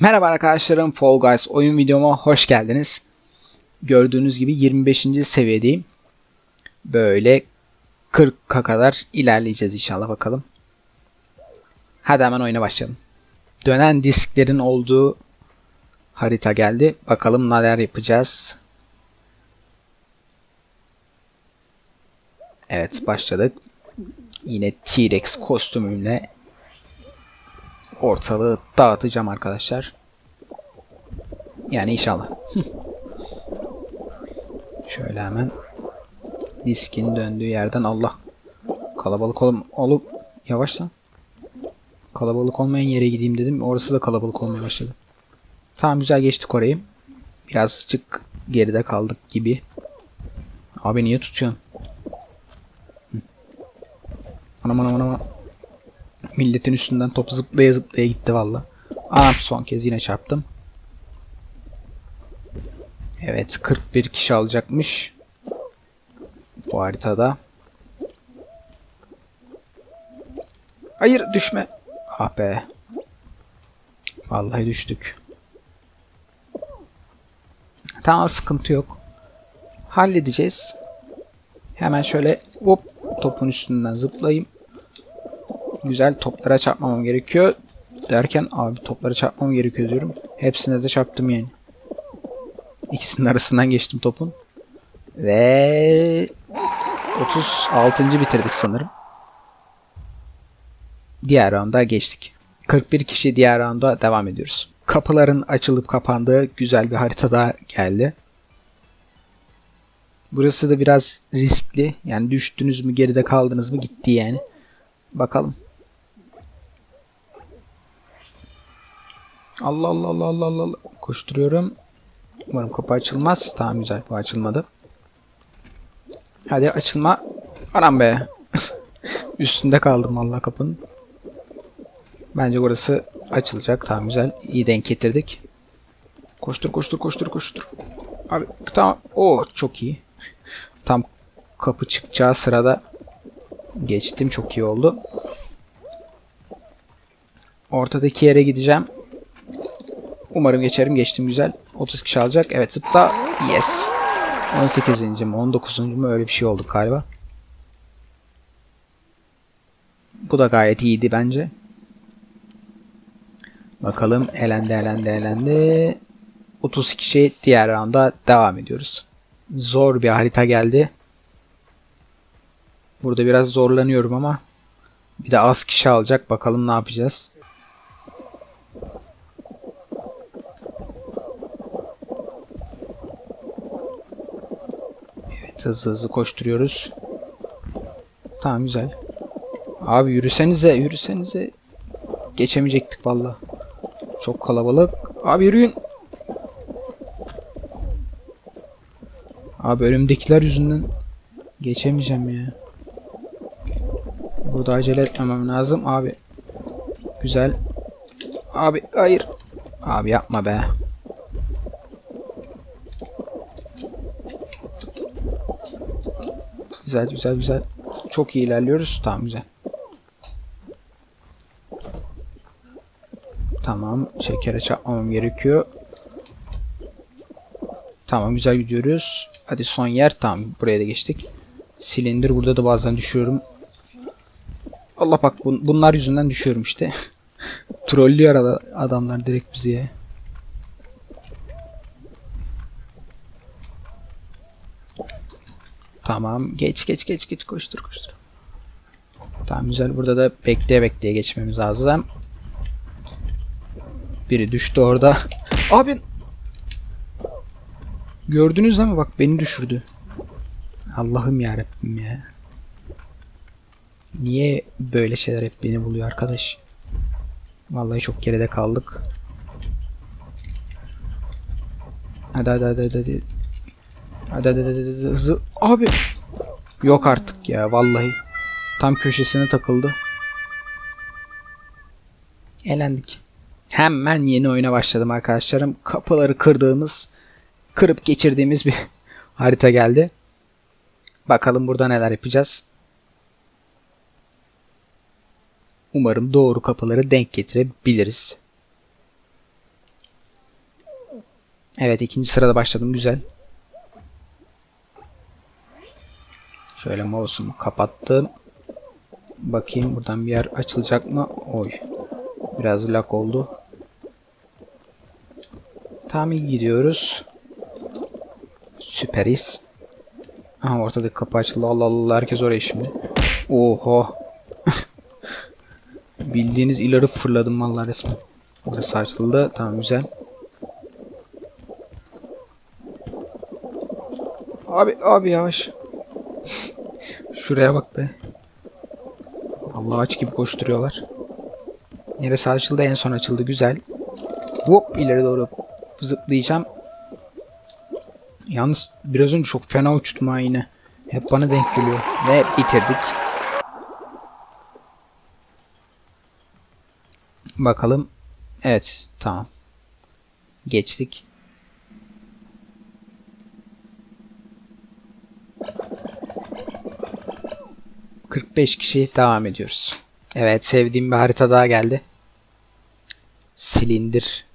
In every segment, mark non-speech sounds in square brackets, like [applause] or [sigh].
Merhaba arkadaşlarım, Fall Guys oyun videoma hoş geldiniz. Gördüğünüz gibi 25. seviyedeyim. Böyle 40'a kadar ilerleyeceğiz inşallah bakalım. Hadi hemen oyuna başlayalım. Dönen disklerin olduğu harita geldi. Bakalım neler yapacağız. Evet başladık. Yine T-Rex kostümümle ortalığı dağıtacağım arkadaşlar. Yani inşallah. [laughs] Şöyle hemen diskin döndüğü yerden Allah kalabalık ol olup yavaşla. Kalabalık olmayan yere gideyim dedim. Orası da kalabalık olmaya başladı. Tamam güzel geçtik orayı. Birazcık geride kaldık gibi. Abi niye tutuyorsun? Anam anam anam. Milletin üstünden top zıplaya zıplaya gitti valla. Anam son kez yine çarptım. Evet 41 kişi alacakmış. Bu haritada. Hayır düşme. Ah be. Vallahi düştük. Tamam sıkıntı yok. Halledeceğiz. Hemen şöyle hop topun üstünden zıplayayım. Güzel toplara çarpmamam gerekiyor. Derken abi toplara çarpmam gerekiyor diyorum. Hepsine de çarptım yani. İkisinin arasından geçtim topun. Ve 36. bitirdik sanırım. Diğer rounda geçtik. 41 kişi diğer rounda devam ediyoruz. Kapıların açılıp kapandığı güzel bir harita daha geldi. Burası da biraz riskli. Yani düştünüz mü geride kaldınız mı gitti yani. Bakalım. Allah Allah Allah Allah Allah. Koşturuyorum. Umarım kapı açılmaz. Tamam güzel bu açılmadı. Hadi açılma. Anam be. [laughs] Üstünde kaldım Allah kapının. Bence burası açılacak. Tamam güzel. İyi denk getirdik. Koştur koştur koştur koştur. Abi tamam. O çok iyi. [laughs] Tam kapı çıkacağı sırada geçtim. Çok iyi oldu. Ortadaki yere gideceğim. Umarım geçerim. Geçtim güzel. 30 kişi alacak. Evet zıpla. Yes. 18. mi 19. mu öyle bir şey oldu galiba. Bu da gayet iyiydi bence. Bakalım elendi elendi elendi. 30 kişi diğer rounda devam ediyoruz. Zor bir harita geldi. Burada biraz zorlanıyorum ama bir de az kişi alacak. Bakalım ne yapacağız. Hızlı hızlı koşturuyoruz. Tamam güzel. Abi yürüsenize yürüsenize. Geçemeyecektik valla. Çok kalabalık. Abi yürüyün. Abi önümdekiler yüzünden geçemeyeceğim ya. Burada acele etmemem lazım abi. Güzel. Abi hayır. Abi yapma be. Güzel güzel güzel. Çok iyi ilerliyoruz. Tamam güzel. Tamam. Şekere çarpmamam gerekiyor. Tamam güzel gidiyoruz. Hadi son yer. Tamam buraya da geçtik. Silindir burada da bazen düşüyorum. Allah bak bun bunlar yüzünden düşüyorum işte. [laughs] Trollüyor adamlar direkt bizi ya. Tamam geç geç geç geç koştur koştur. Tamam güzel burada da bekleye bekleye geçmemiz lazım. Biri düştü orada. [laughs] Abi Gördünüz mü bak beni düşürdü. Allah'ım ya Rabbim ya. Niye böyle şeyler hep beni buluyor arkadaş? Vallahi çok geride kaldık. Hadi hadi hadi hadi. Hadi hadi hadi, hadi. hızlı. Abi. Yok artık ya vallahi. Tam köşesine takıldı. Elendik. Hemen yeni oyuna başladım arkadaşlarım. Kapıları kırdığımız, kırıp geçirdiğimiz bir [laughs] harita geldi. Bakalım burada neler yapacağız. Umarım doğru kapıları denk getirebiliriz. Evet ikinci sırada başladım güzel. Şöyle mouse'umu kapattım. Bakayım buradan bir yer açılacak mı? Oy. Biraz lag oldu. Tam iyi gidiyoruz. Süperiz. Aha ortadaki kapı açıldı. Allah Allah herkes oraya şimdi. Oho. [laughs] Bildiğiniz ileri fırladım vallahi resmen. Burası açıldı. Tamam güzel. Abi abi yavaş. Şuraya bak be. Allah aç gibi koşturuyorlar. Neresi açıldı? En son açıldı. Güzel. Hop ileri doğru zıplayacağım. Yalnız biraz önce çok fena uçtum ha yine. Hep bana denk geliyor. Ve bitirdik. Bakalım. Evet. Tamam. Geçtik. ...45 kişi devam ediyoruz. Evet sevdiğim bir harita daha geldi. Silindir.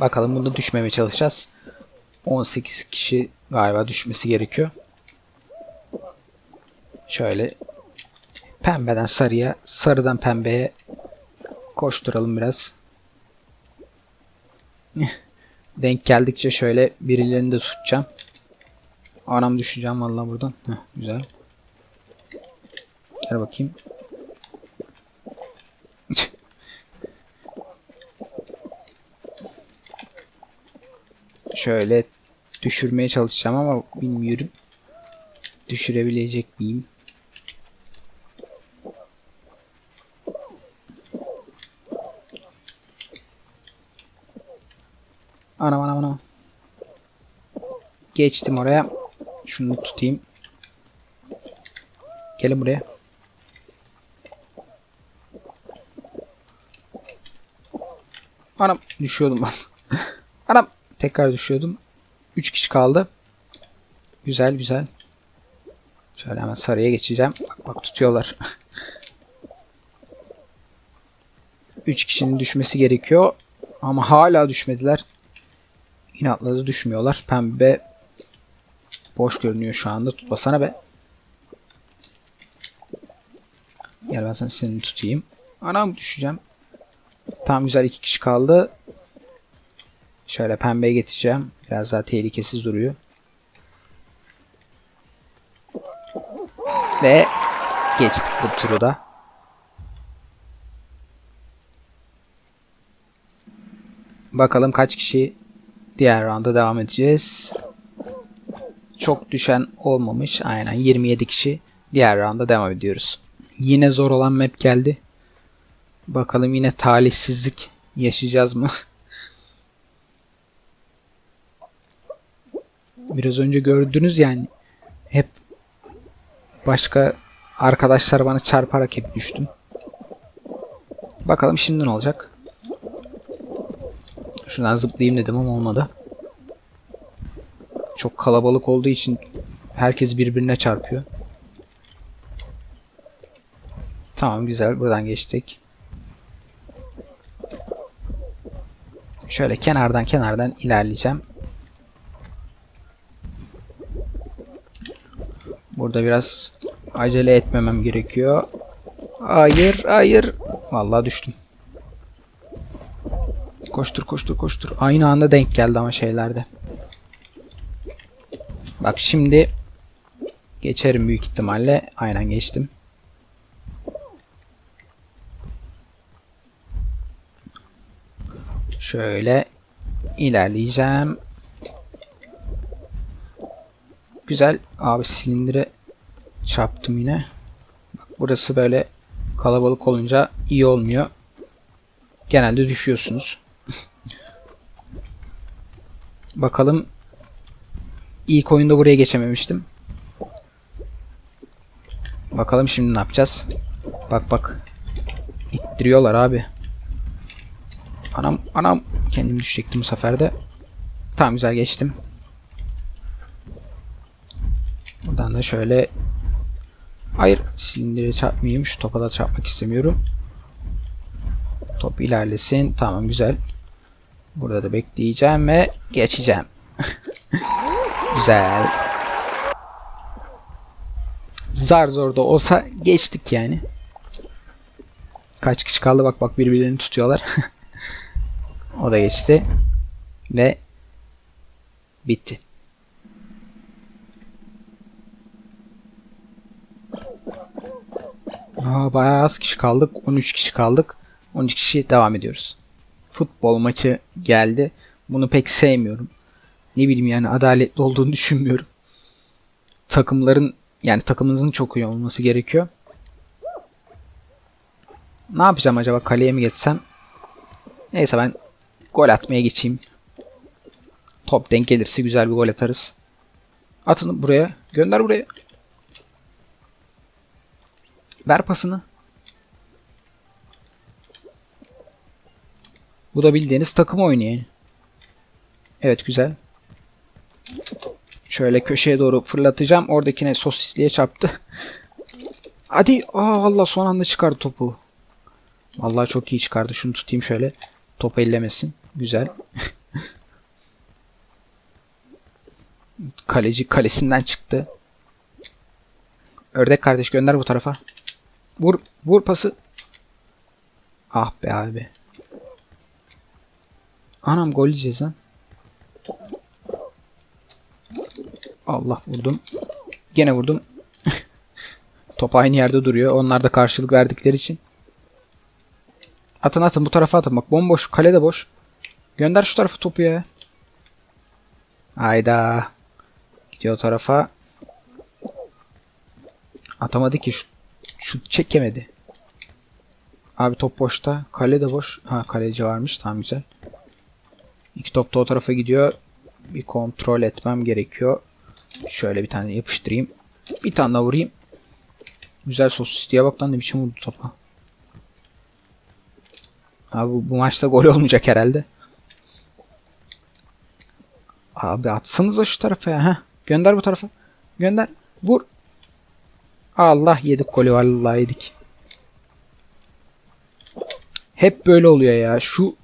Bakalım bunda düşmemeye çalışacağız. 18 kişi galiba düşmesi gerekiyor. Şöyle pembeden sarıya, sarıdan pembeye koşturalım biraz. Denk geldikçe şöyle birilerini de tutacağım. Anam düşeceğim vallahi buradan. Heh, güzel. Gel bakayım. [laughs] Şöyle düşürmeye çalışacağım ama bilmiyorum. Düşürebilecek miyim? Anam anam anam. Geçtim oraya. Şunu tutayım. Gelin buraya. Anam düşüyordum ben. [laughs] anam tekrar düşüyordum. 3 kişi kaldı. Güzel güzel. Şöyle hemen sarıya geçeceğim. Bak bak tutuyorlar. [laughs] 3 kişinin düşmesi gerekiyor. Ama hala düşmediler. İnatla düşmüyorlar. Pembe boş görünüyor şu anda. Tutmasana be. Gel ben sana seni tutayım. Anam düşeceğim. Tam güzel iki kişi kaldı. Şöyle pembeye geçeceğim. Biraz daha tehlikesiz duruyor. Ve geçtik bu turu da. Bakalım kaç kişi diğer rounda devam edeceğiz. Çok düşen olmamış. Aynen 27 kişi diğer rounda devam ediyoruz. Yine zor olan map geldi. Bakalım yine talihsizlik yaşayacağız mı? [laughs] Biraz önce gördünüz yani. Hep başka arkadaşlar bana çarparak hep düştüm. Bakalım şimdi ne olacak? Şuradan zıplayayım dedim ama olmadı. Çok kalabalık olduğu için herkes birbirine çarpıyor. Tamam güzel buradan geçtik. Şöyle kenardan kenardan ilerleyeceğim. Burada biraz acele etmemem gerekiyor. Hayır, hayır. Vallahi düştüm. Koştur, koştur, koştur. Aynı anda denk geldi ama şeylerde. Bak şimdi geçerim büyük ihtimalle. Aynen geçtim. Şöyle ilerleyeceğim. Güzel. Abi silindire çarptım yine. Bak burası böyle kalabalık olunca iyi olmuyor. Genelde düşüyorsunuz. Bakalım. İlk oyunda buraya geçememiştim. Bakalım şimdi ne yapacağız. Bak bak. İttiriyorlar abi. Anam anam. Kendim düşecektim bu sefer. Tamam güzel geçtim. Buradan da şöyle Hayır silindire çarpmayayım. Şu topa da çarpmak istemiyorum. Top ilerlesin. Tamam güzel. Burada da bekleyeceğim ve geçeceğim. [laughs] güzel. Zar zor da olsa geçtik yani. Kaç kişi kaldı bak bak birbirlerini tutuyorlar. [laughs] o da geçti. Ve bitti. Aa, bayağı az kişi kaldık. 13 kişi kaldık. 13 kişi devam ediyoruz. Futbol maçı geldi. Bunu pek sevmiyorum. Ne bileyim yani adaletli olduğunu [laughs] düşünmüyorum. Takımların yani takımınızın çok iyi olması gerekiyor. Ne yapacağım acaba? Kaleye mi geçsem? Neyse ben gol atmaya geçeyim. Top denk gelirse güzel bir gol atarız. Atın buraya. Gönder buraya. Ver pasını. Bu da bildiğiniz takım oyunu yani. Evet güzel. Şöyle köşeye doğru fırlatacağım. Oradakine sosisliğe çarptı. [laughs] Hadi. Aa valla son anda çıkardı topu. Vallahi çok iyi çıkardı. Şunu tutayım şöyle. Topu ellemesin. Güzel. [laughs] Kaleci kalesinden çıktı. Ördek kardeş gönder bu tarafa. Vur vur pası. Ah be abi. Anam gol yiyeceğiz lan. Allah vurdum. Gene vurdum. [laughs] Top aynı yerde duruyor. Onlar da karşılık verdikleri için. Atın atın bu tarafa atın. Bak bomboş. Kale de boş. Gönder şu tarafa topu ya. Hayda. Gidiyor tarafa. Atamadı ki. Şu, şut çekemedi. Abi top boşta. Kale de boş. Ha kaleci varmış. Tamam güzel. İki top da o tarafa gidiyor. Bir kontrol etmem gerekiyor. Şöyle bir tane yapıştırayım. Bir tane daha vurayım. Güzel sos diye bak lan ne biçim vurdu topa. Abi bu, bu maçta gol olmayacak herhalde. Abi atsanıza şu tarafa ya. Heh. Gönder bu tarafa. Gönder. Vur. Allah yedik golü vallahi yedik. Hep böyle oluyor ya. Şu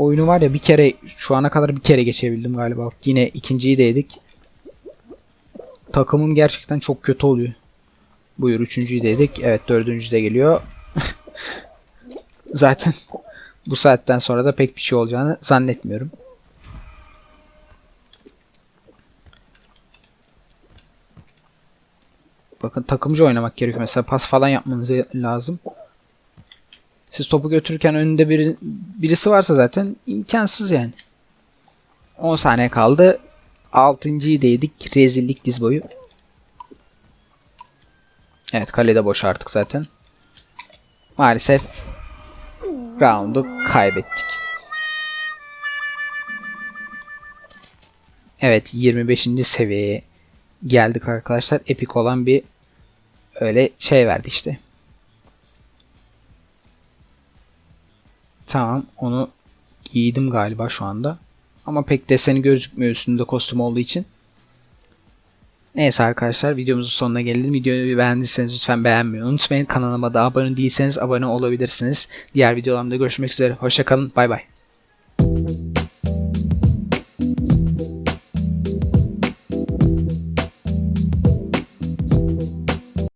oyunu var ya bir kere şu ana kadar bir kere geçebildim galiba. Yine ikinciyi de yedik. Takımım gerçekten çok kötü oluyor. Buyur üçüncüyü de yedik. Evet dördüncü de geliyor. [laughs] Zaten bu saatten sonra da pek bir şey olacağını zannetmiyorum. Bakın takımcı oynamak gerekiyor. Mesela pas falan yapmanız lazım. Siz topu götürürken önünde biri, birisi varsa zaten imkansız yani. 10 saniye kaldı. 6.yı değdik. Rezillik diz boyu. Evet kalede boş artık zaten. Maalesef roundu kaybettik. Evet 25. seviyeye geldik arkadaşlar. Epik olan bir öyle şey verdi işte. Tamam onu giydim galiba şu anda. Ama pek deseni gözükmüyor üstünde kostüm olduğu için. Neyse arkadaşlar videomuzun sonuna geldim. Videoyu beğendiyseniz lütfen beğenmeyi unutmayın. Kanalıma da abone değilseniz abone olabilirsiniz. Diğer videolarımda görüşmek üzere. Hoşçakalın. Bay bay.